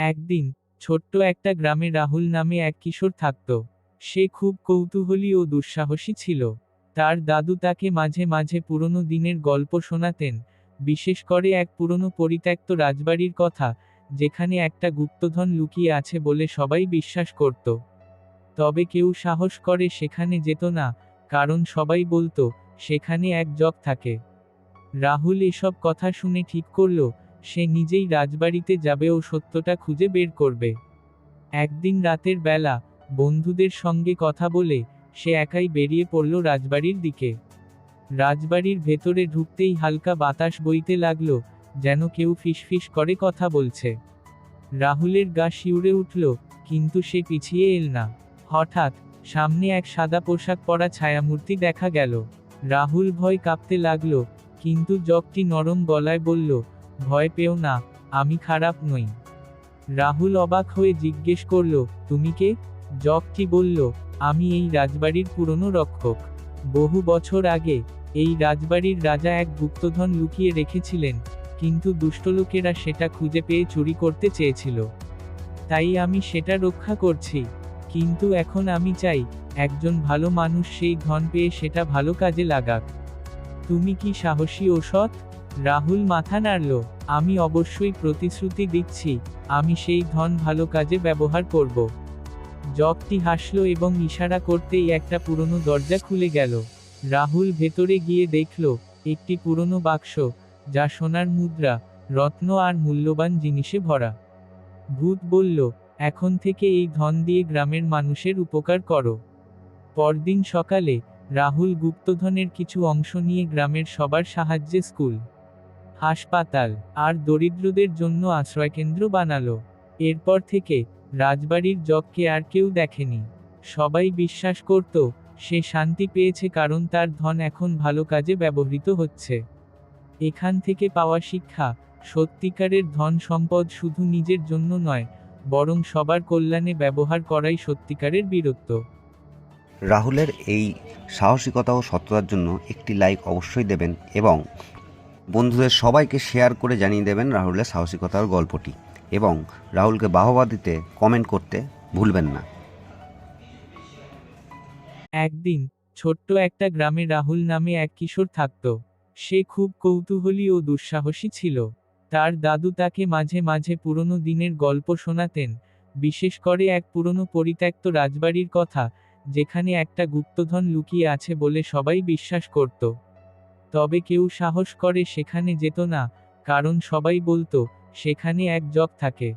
একদিন, ছোট্ট একটা গ্রামে রাহুল নামে এক কিশোর থাকত। সে খুব কৌতূহলী ও দুঃসাহসী ছিল। তার দাদু তাকে মাঝে মাঝে পুরনো দিনের গল্প শোনাতেন, বিশেষ করে এক পুরনো পরিত্যক্ত রাজবাড়ির কথা, যেখানে একটা গুপ্তধন লুকিয়ে আছে বলে সবাই বিশ্বাস করত। তবে কেউ সাহস করে সেখানে যেত না, কারণ সবাই বলতো, সেখানে এক জগ থাকে। রাহুল এসব কথা শুনে ঠিক করল সে নিজেই রাজবাড়িতে যাবে ও সত্যটা খুঁজে বের করবে। একদিন রাতের বেলা বন্ধুদের সঙ্গে কথা বলে সে একাই বেরিয়ে পড়ল রাজবাড়ির দিকে। রাজবাড়ির ভেতরে ঢুকতেই হালকা বাতাস বইতে লাগল, যেন কেউ ফিসফিস করে কথা বলছে। রাহুলের গা শিউরে উঠল, কিন্তু সে পিছিয়ে এল না। হঠাৎ সামনে এক সাদা পোশাক পরা ছায়ামূর্তি দেখা গেল। রাহুল ভয় কাঁপতে লাগল, কিন্তু জগটি নরম গলায় বলল ভয় পেও না, আমি খারাপ নই। রাহুল অবাক হয়ে জিজ্ঞেস করল, তুমি কে? জগটি বলল, আমি এই রাজবাড়ির পুরনো রক্ষক। বহু বছর আগে, এই রাজবাড়ির রাজা এক গুপ্তধন লুকিয়ে রেখেছিলেন, কিন্তু দুষ্টলোকেরা সেটা খুঁজে পেয়ে চুরি করতে চেয়েছিল। তাই আমি সেটা রক্ষা করছি, কিন্তু এখন আমি চাই, একজন ভালো মানুষ সেই ধন পেয়ে সেটা ভালো কাজে লাগাক। তুমি কি সাহসী ও সৎ রাহুল মাথা নাড়ল, আমি অবশ্যই প্রতিশ্রুতি দিচ্ছি, আমি সেই ধন ভালো কাজে ব্যবহার করব। জগটি হাসল এবং ইশারা করতেই একটা পুরনো দরজা খুলে গেল। রাহুল ভেতরে গিয়ে দেখল, একটি পুরনো বাক্স, যা সোনার মুদ্রা, রত্ন আর মূল্যবান জিনিসে ভরা। ভূত বলল, এখন থেকে এই ধন দিয়ে গ্রামের মানুষের উপকার করো। পরদিন সকালে, রাহুল গুপ্তধনের কিছু অংশ নিয়ে গ্রামের সবার সাহায্যে স্কুল। হাসপাতাল আর দরিদ্রদের জন্য আশ্রয়কেন্দ্র বানালো। এরপর থেকে রাজবাড়ির জগকে আর কেউ দেখেনি। সবাই বিশ্বাস করত, সে শান্তি পেয়েছে কারণ তার ধন এখন ভালো কাজে ব্যবহৃত হচ্ছে। এখান থেকে পাওয়া শিক্ষা, সত্যিকারের ধন সম্পদ শুধু নিজের জন্য নয়, বরং সবার কল্যাণে ব্যবহার করাই সত্যিকারের বীরত্ব। রাহুলের এই সাহসিকতা ও সততার জন্য একটি লাইক অবশ্যই দেবেন এবং বন্ধুদের সবাইকে শেয়ার করে জানিয়ে দেবেন রাহুলের সাহসিকতার গল্পটি এবং রাহুলকে বাহবা দিতে কমেন্ট করতে ভুলবেন না। একদিন, ছোট্ট একটা গ্রামে রাহুল নামে এক কিশোর থাকত। সে খুব কৌতূহলী ও দুঃসাহসী ছিল। তার দাদু তাকে মাঝে মাঝে পুরনো দিনের গল্প শোনাতেন, বিশেষ করে এক পুরনো পরিত্যক্ত রাজবাড়ির কথা, যেখানে একটা গুপ্তধন লুকিয়ে আছে বলে সবাই বিশ্বাস করত। তবে কেউ সাহস করে সেখানে যেত না কারণ সবাই বলতো সেখানে এক জগ থাকে।